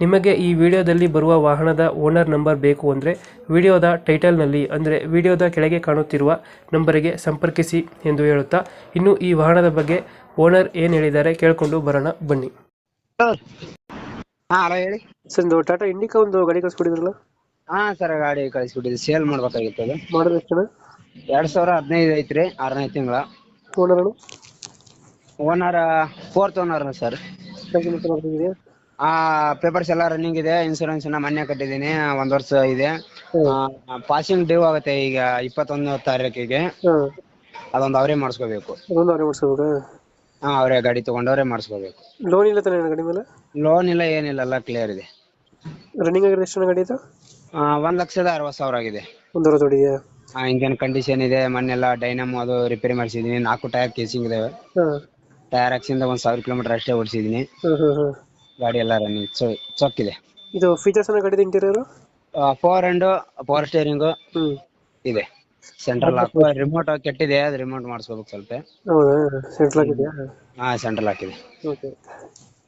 ನಿಮಗೆ ಈ ವಿಡಿಯೋದಲ್ಲಿ ಬರುವ ವಾಹನದ ಓನರ್ ನಂಬರ್ ಬೇಕು ಅಂದರೆ ವಿಡಿಯೋದ ಟೈಟಲ್ನಲ್ಲಿ ಅಂದರೆ ವಿಡಿಯೋದ ಕೆಳಗೆ ಕಾಣುತ್ತಿರುವ ನಂಬರಿಗೆ ಸಂಪರ್ಕಿಸಿ ಎಂದು ಹೇಳುತ್ತಾ ಇನ್ನು ಈ ವಾಹನದ ಬಗ್ಗೆ ಓನರ್ ಏನು ಹೇಳಿದ್ದಾರೆ ಕೇಳಿಕೊಂಡು ಬರೋಣ ಬನ್ನಿ. ಹಾ ಹಲೋ ಹೇಳಿ. ಸರ್ ಒಂದು ಟಾಟಾ ಇಂಡಿಕಾ ಒಂದು ಗಾಡಿ ಕಳಿಸ್ಕೊಡಿದ್ರಲ್ಲ ಹಾ ಸರ್ ಗಾಡಿ ಕಳಿಸ್ಬಿಟ್ಟಿದ್ದೆ ಸೇಲ್ ಮಾಡ್ಬೇಕಾಗಿತ್ತು ಅದು. ಮಾಡೋದು ಎಷ್ಟು ಎರಡ್ ಸಾವಿರ ಹದಿನೈದು ಐತ್ರಿ ಆರನೇ ತಿಂಗಳ. Owner owner fourth owner sir. ಆ ಪೇಪರ್ಸ್ ಎಲ್ಲ ರನ್ನಿಂಗ್ ಇದೆ ಇನ್ಸೂರೆನ್ಸ್ನ ಮೊನ್ನೆ ಕಟ್ಟಿದ್ದೀನಿ ಒಂದ್ ವರ್ಷ ಇದೆ. ಪಾಸಿಂಗ್ ಡ್ಯೂ ಆಗುತ್ತೆ ಈಗ ಇಪ್ಪತ್ತೊಂದು ತಾರೀಕಿಗೆ. ಅದೊಂದು ಅವರೇ ಮಾಡಿಸ್ಕೋಬೇಕು. ಅದೊಂದು ಹಾ ಅವರೇ ಗಾಡಿ ತಗೊಂಡವ್ರೆ ಮಾಡಿಸ್ಕೋಬೇಕು. ಲೋನ್ ಇಲ್ಲ ತಾನೇ ಗಾಡಿ ಮೇಲೆ? ಲೋನ್ ಇಲ್ಲ ಏನಿಲ್ಲ ಎಲ್ಲ ಕ್ಲಿಯರ್ ಇದೆ. ರನ್ನಿಂಗ್ ಆಗಿರೋ ಎಷ್ಟು ಗಾಡಿ ಇದು? ಆ, ಒಂದ್ ಲಕ್ಷದ ಅರವತ್ತು ಸಾವಿರ ಆಗಿದೆ. ಒಂದು ಅರವತ್ತು ಆ ಇಂಜಿನ್ ಕಂಡೀಷನ್ ಇದೆ ಮೊನ್ನೆಲ್ಲ ಡೈನಮ್ ಅದು ರಿಪೇರಿ ಮಾಡಿಸಿದೀನಿ ನಾಲ್ಕು ಟೈರ್ ಕೇಸಿಂಗ್ ಇದಾವೆ. ಹಾಂ ಟೈರ್ ಹಾಕ್ಸಿಂದ ಒಂದ್ ಸಾವಿರ ಕಿಲೋಮೀಟರ್ ಅಷ್ಟೇ ಓಡಿಸಿದೀನಿ. ಹಾಂ ಹಾಂ ಹಾಂ ಗಾಡಿ ಎಲ್ಲ ರನ್ನಿಂಗ್ ಇದೆ ಇದು ಫೀಚರ್ಸ್ ಅನ್ನ ಗಾಡಿ interior power and power steering ಇದೆ. ಸೆಂಟ್ರಲ್ ಲಾಕ್ ರಿಮೋಟ್ ಕೆಟ್ಟಿದೆ ಅದು ರಿಮೋಟ್ ಮಾಡಿಸ್ಕೋಬೇಕು ಸ್ವಲ್ಪ. ಹೌದಾ? ಸೆಂಟ್ರಲ್ ಆಗಿದೆಯಾ ಹಾ ಸೆಂಟ್ರಲ್ ಹಾಕಿದೆ ಓಕೆ.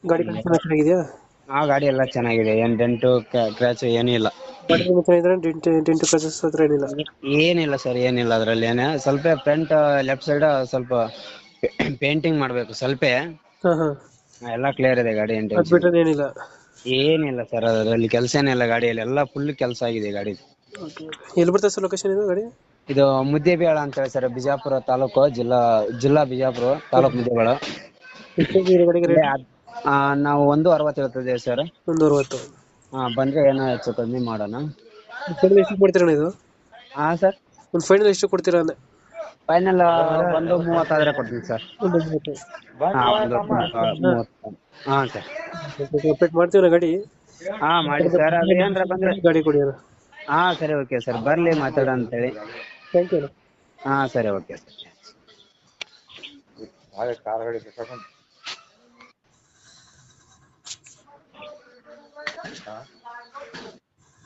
ಗಾಡಿ ಕಂಡೀಷನ್ ಚೆನ್ನಾಗಿದೆಯಾ? ಆ ಗಾಡಿ ಎಲ್ಲ ಚೆನ್ನಾಗಿದೆ. ಏನ್ ಡೆಂಟು ಕ್ರ್ಯಾಚ್ ಏನೂ ಇಲ್ಲ. ಗಾಡಿ ಇದ್ರೆ ಡೆಂಟ್ ಡೆಂಟ್ ಕ್ರಚಸ್ ಹತ್ರ ಏನಿಲ್ಲ. ಏನಿಲ್ಲ ಸರ್ ಏನಿಲ್ಲ ಅದ್ರಲ್ಲಿ. ಏನೇ ಸ್ವಲ್ಪ ಫ್ರಂಟ್ ಲೆಫ್ಟ್ ಸೈಡ್ ಸ್ವಲ್ಪ ಪೇಂಟಿಂಗ್ ಮಾಡ್ಬೇಕು ಸ್ವಲ್ಪ. ಹಾಂ ಹಾಂ. ಎಲ್ಲ ಕ್ಲಿಯರ್ ಇದೆ ಗಾಡಿ ಅದು ಬಿಟ್ಟರೆ ಏನಿಲ್ಲ. ಏನಿಲ್ಲ ಸರ್ ಅದರಲ್ಲಿ ಕೆಲಸ ಏನಿಲ್ಲ ಗಾಡಿಯಲ್ಲಿ. ಎಲ್ಲ ಫುಲ್ ಕೆಲಸ ಆಗಿದೆ ಗಾಡಿ ಓಕೆ ಎಲ್ಲಿ ಬರ್ತದೆ ಸರ್ ಲೊಕೇಶನ್ ಇದು ಗಾಡಿ? ಇದು ಮುದ್ದೇಬೇಳ ಅಂತ ಹೇಳಿ ಸರ್ ಬಿಜಾಪುರ ತಾಲೂಕು ಜಿಲ್ಲಾ ಜಿಲ್ಲಾ ಬಿಜಾಪುರ ತಾಲೂಕು ಮುದ್ದೇಬೇಳ ಎಷ್ಟು ಇದೆ ಗಾಡಿಗೆ ರೇಟ್ ಆ, ನಾವು ಒಂದು ಅರವತ್ತು ಹೇಳ್ತಿದ್ದೇವೆ ಸರ್ ಒಂದು ಅರವತ್ತು. ಹಾ ಬಂದ್ರೆ ಏನೋ ಹೆಚ್ಚು ಕಮ್ಮಿ ಮಾಡೋಣ. ಫೈನಲ್ ಎಷ್ಟು ಕೊಡ್ತೀರಾ ಇದು? ಹಾ ಸರ್ ಒಂದು ಫೈನಲ್ ಎಷ್ಟು ಕೊಡ್ತೀರಾ ಅಂದೆ? ಫೈನಲ್ ಒಂದು ಮೂವತ್ತಾದ್ರೆ ಕೊಡ್ತೀನಿ ಸರ್. ಒಂದು ಮೂವತ್ತು. ಹಾ ಸರ್. ಅಪ್ಡೇಟ್ ಮಾಡ್ತೀವಿ ಗಾಡಿ? ಹಾ ಮಾಡಿ ಸರ್ ಅದು ಏನ್ರ ಬಂದ್ರೆ ಗಡಿ ಕೊಡಿ ಹಾ ಸರಿ ಓಕೆ ಸರ್. ಬರ್ಲಿ ಮಾತಾಡ ಅಂತೇಳಿ. ಥ್ಯಾಂಕ್ ಯು ಹಾ ಸರಿ ಓಕೆ ಸರ್.